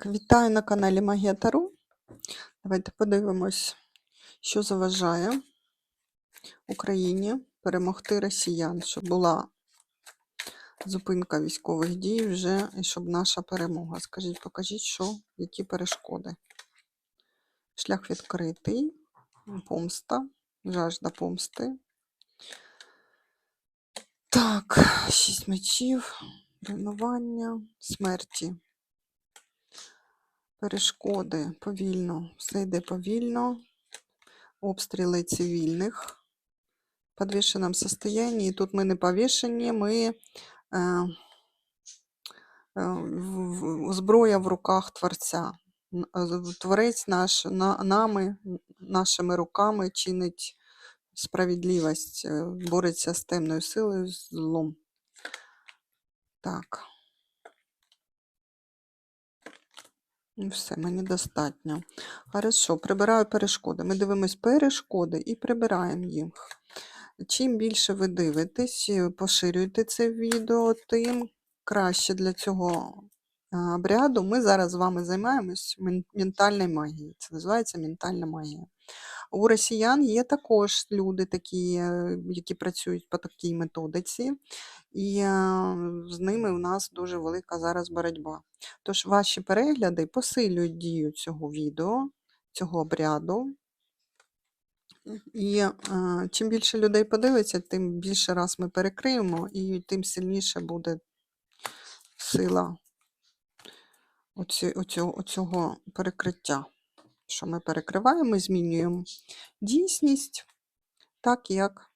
Так, вітаю на каналі Магія Таро. Давайте подивимось, що заважає Україні перемогти росіян, щоб була зупинка військових дій вже і щоб наша перемога. Скажіть, покажіть, що, які перешкоди. Шлях відкритий, помста, жажда помсти. Так, шість мечів, руйнування, смерті. Перешкоди повільно, все йде повільно. Обстріли цивільних в подвішеному состоянии. І тут ми не повішені, ми е, е, зброя в руках Творця. Творець наш на, нами, нашими руками чинить справедливість, е, бореться з темною силою, злом. Так. Ну, все, мені достатньо. Хорошо, прибираю перешкоди. Ми дивимось перешкоди і прибираємо їх. Чим більше ви дивитесь, і поширюєте це відео, тим краще для цього обряду. Ми зараз з вами займаємось ментальною магією. Це називається ментальна магія. У росіян є також люди, такі, е, які працюють по такій методиці, і з ними у нас дуже велика зараз боротьба. Тож ваші перегляди посилюють дію цього відео, цього обряду. І е, чим більше людей подивиться, тим більше раз ми перекриємо, і тим сильніше буде сила оці, оцього, оцього перекриття. Що ми перекриваємо, ми змінюємо дійсність так, як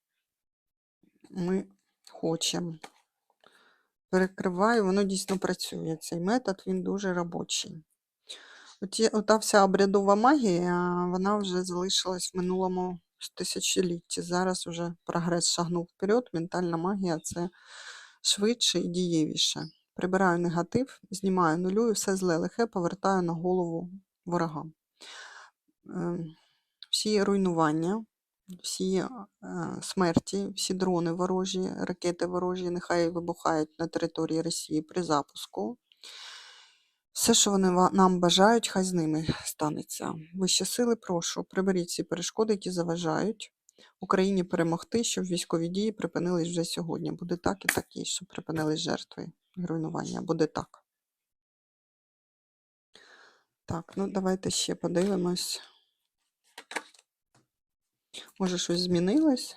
ми хочемо. Перекриваю, воно дійсно працює. Цей метод він дуже робочий. Оті, ота вся обрядова магія, вона вже залишилась в минулому тисячолітті. Зараз вже прогрес шагнув вперед. Ментальна магія це швидше і дієвіше. Прибираю негатив, знімаю нулюю, все зле лихе, повертаю на голову ворогам. Ем, Всі руйнування, всі е, смерті, всі дрони ворожі, ракети ворожі, нехай вибухають на території Росії при запуску. Все, що вони нам бажають, хай з ними станеться. Вищі сили, прошу, приберіть ці перешкоди, які заважають Україні перемогти, щоб військові дії припинились вже сьогодні. Буде так і так, і щоб припинились жертви руйнування. Буде так. Так, ну давайте ще подивимось. Може, щось змінилось?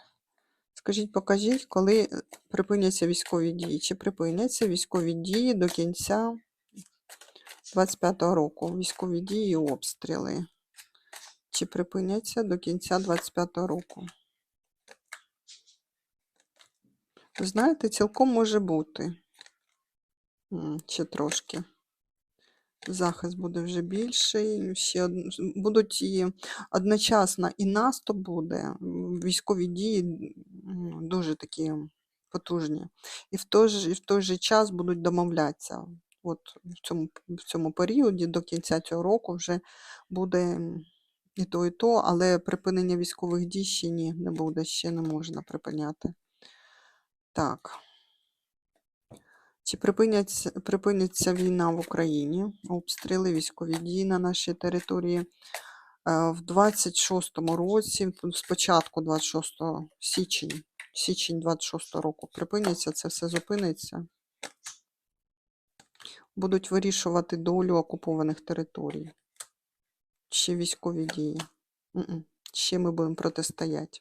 Скажіть, покажіть, коли е, припиняться військові дії? Чи припиняться військові дії до кінця 25-го року? Військові дії і обстріли. Чи припиняться до кінця 25-го року? Знаєте, цілком може бути. Ще трошки. Захист буде вже більший. Ще будуть і одночасно і наступ буде. Військові дії дуже такі потужні. І в той же, і в той же час будуть домовлятися. От в цьому, в цьому періоді до кінця цього року вже буде і то, і то, але припинення військових дій ще ні, не буде, ще не можна припиняти. Так. Чи припиняться війна в Україні, обстріли, військові дії на нашій території? Е, В 26-му році, спочатку 26 січень, січень 26 року припиняться, це все зупиниться. Будуть вирішувати долю окупованих територій. Ще військові дії. Ще ми будемо протистояти.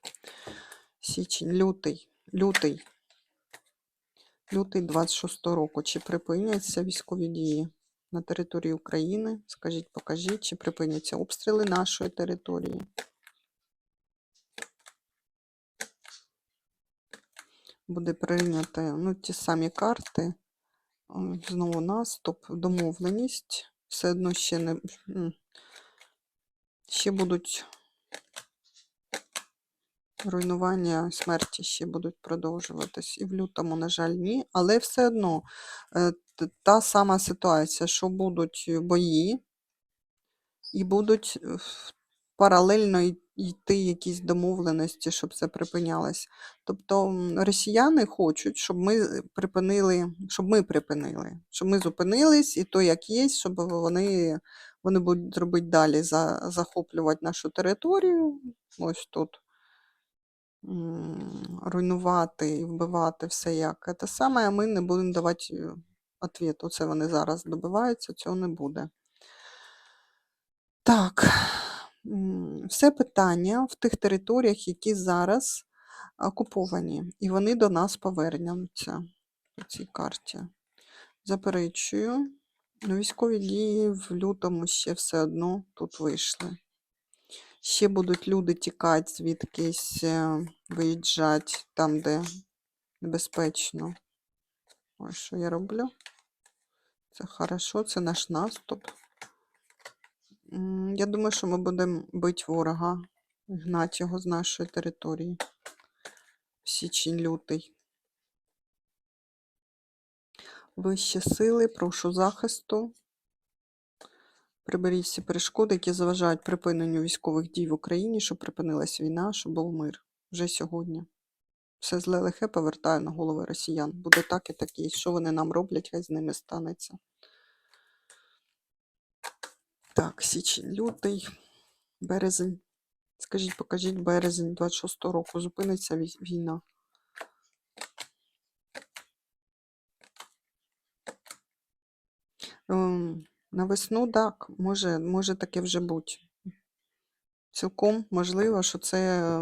Січень, лютий, лютий. Лютий 26 року. Чи припиняться військові дії на території України? Скажіть, покажіть, чи припиняться обстріли нашої території? Буде прийнято ну, ті самі карти. Знову наступ, домовленість. Все одно ще не ще будуть руйнування, смерті ще будуть продовжуватись. І в лютому, на жаль, ні. Але все одно е, та сама ситуація, що будуть бої, і будуть е, паралельно йти якісь домовленості, щоб це припинялось. Тобто росіяни хочуть, щоб ми припинили, щоб ми припинили, щоб ми зупинились, і то, як є, щоб вони, вони будуть робити далі, за, захоплювати нашу територію. Ось тут. Руйнувати і вбивати все як. Те саме, а ми не будемо давати е, ответ. Оце вони зараз добиваються, цього не буде. Так, все питання в тих територіях, які зараз окуповані, і вони до нас повернуться по цій карті. Заперечую. Військові дії в лютому ще все одно тут вийшли. Ще будуть люди тікати звідкись, е, виїжджати там, де небезпечно. Ось що я роблю. Це хорошо, це наш наступ. Я думаю, що ми будемо бити ворога, гнати його з нашої території. В січень лютий. Вищі сили, прошу захисту. Приберіть всі перешкоди, які заважають припиненню військових дій в Україні, щоб припинилась війна, щоб був мир. Вже сьогодні. Все зле лихе повертаю на голови росіян. Буде так і так є. Що вони нам роблять, хай з ними станеться. Так, січень, лютий, березень. Скажіть, покажіть, березень 26-го року зупиниться війна. Ем, На весну так, може, може таке вже бути. Цілком можливо, що це е,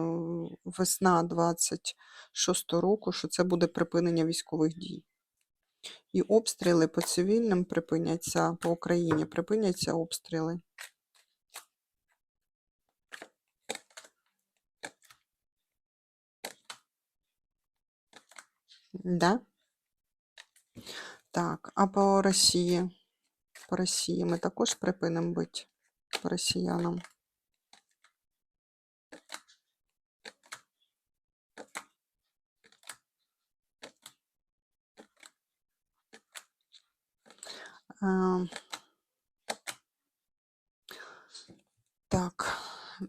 весна 26 року, що це буде припинення військових дій. І обстріли по цивільним припиняться, по Україні припиняться обстріли. Да? Так, а по Росії? По Росії ми також припинимо бити по росіянам. Е, Так,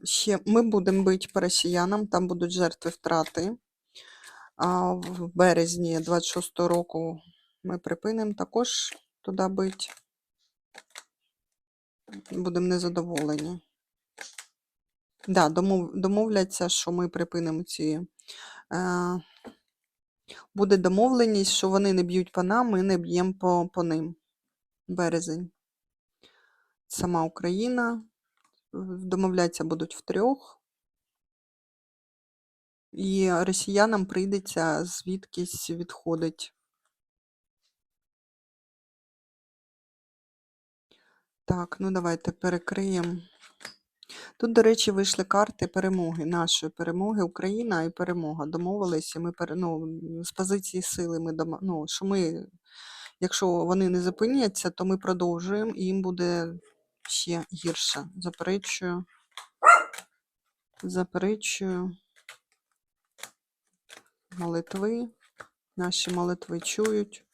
ще ми будемо бити по росіянам, там будуть жертви втрати. А в березні 26 року ми припинимо також туди бити. Будемо незадоволені. Да, домов, домовляться, що ми припинимо ці. Е, буде домовленість, що вони не б'ють по нам, ми не б'ємо по, по ним. Березень. Сама Україна. Домовлятися будуть втрьох. І росіянам прийдеться звідкись відходить. Так, ну давайте перекриємо. Тут, до речі, вийшли карти перемоги, нашої перемоги, Україна і перемога. Домовилися, ми ну, з позиції сили ми ну, що ми, якщо вони не зупиняться, то ми продовжуємо і їм буде ще гірше. Заперечую. Заперечую. Молитви. Наші молитви чують.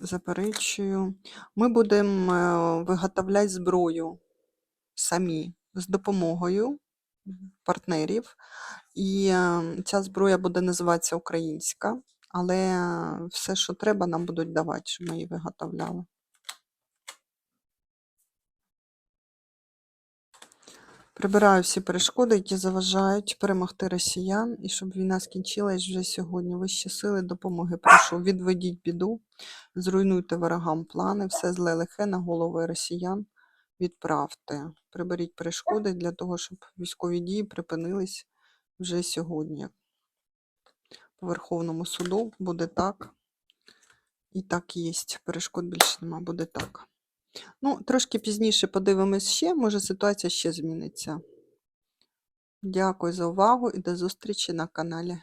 Заперечую. Ми будемо е, виготовляти зброю самі з допомогою партнерів. І е, ця зброя буде називатися українська, але все, що треба, нам будуть давати, щоб ми її виготовляли. Прибираю всі перешкоди, які заважають перемогти росіян, і щоб війна скінчилась вже сьогодні. Вищі сили допомоги. Прошу, відведіть біду, зруйнуйте ворогам плани, все зле лихе на голови росіян відправте. Приберіть перешкоди для того, щоб військові дії припинились вже сьогодні. По Верховному суду буде так. І так є. Перешкод більше нема, буде так. Ну, трошки пізніше подивимось ще, може ситуація ще зміниться. Дякую за увагу і до зустрічі на каналі.